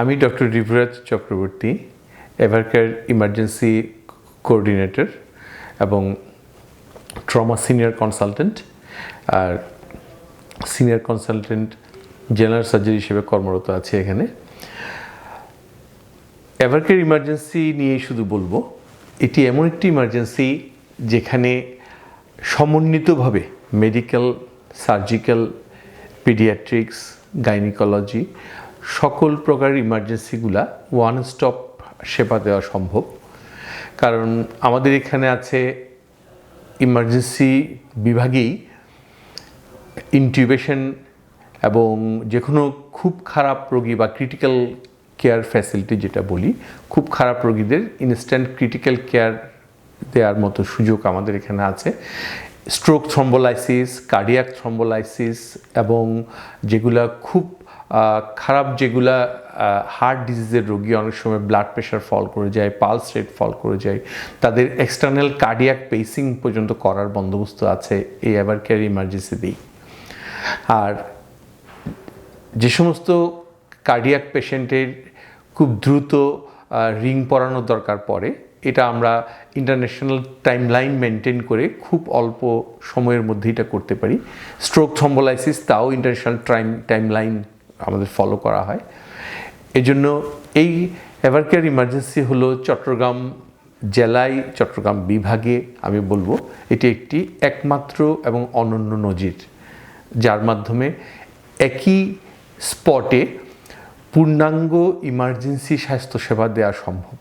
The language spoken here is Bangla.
আমি doctor Rivraj Chakraborty Evercare emergency coordinator এবং ট্রমা সিনিয়র কনসালটেন্ট আর সিনিয়র কনসালটেন্ট জেনারেল সার্জারি হিসেবে কর্মরত আছি এখানে। এভারকেয়ার ইমার্জেন্সি নিয়েই শুধু বলব, এটি এমন একটি ইমার্জেন্সি যেখানে সমন্বিতভাবে মেডিকেল সার্জিক্যাল পিডিয়াট্রিক্স গাইনিকোলজি সকল প্রকার ইমার্জেন্সিগুলা ওয়ান স্টপ সেবা দেওয়া সম্ভব। কারণ আমাদের এখানে আছে ইমার্জেন্সি বিভাগেই ইনটিউবেশন এবং যে কোনো খুব খারাপ রোগী বা ক্রিটিক্যাল কেয়ার ফ্যাসিলিটি যেটা বলি, খুব খারাপ রোগীদের ইনস্ট্যান্ট ক্রিটিক্যাল কেয়ার দেওয়ার মতো সুযোগ আমাদের এখানে আছে। স্ট্রোক থ্রম্বোলাইসিস কার্ডিয়াক থ্রম্বোলাইসিস এবং যেগুলা খুব খারাপ যেগুলা হার্ট ডিজিজের রোগী অনেক সময় ব্লাড প্রেশার ফল করে যায় পালস রেট ফল করে যায়, তাদের এক্সটার্নাল কার্ডিয়াক পেসিং পর্যন্ত করার বন্দোবস্ত আছে এই এভার কেয়ার ইমার্জেন্সিতেই আর যে সমস্ত কার্ডিয়াক পেশেন্টের খুব দ্রুত রিং পরানোর দরকার পড়ে, এটা আমরা ইন্টারন্যাশনাল টাইমলাইন মেনটেন করে খুব অল্প সময়ের মধ্যে এটা করতে পারি। স্ট্রোক থম্বোলাইসিস তাও ইন্টারন্যাশনাল টাইম টাইমলাইন আমাদের ফলো করা হয়। এজন্য এই এভারকেয়ার ইমার্জেন্সি হলো চট্টগ্রাম জেলায়, চট্টগ্রাম বিভাগে আমি বলব, এটি একটি একমাত্র এবং অনন্য নজির। যার মাধ্যমে একই স্পটে পূর্ণাঙ্গ ইমার্জেন্সি স্বাস্থ্যসেবা দেওয়া সম্ভব।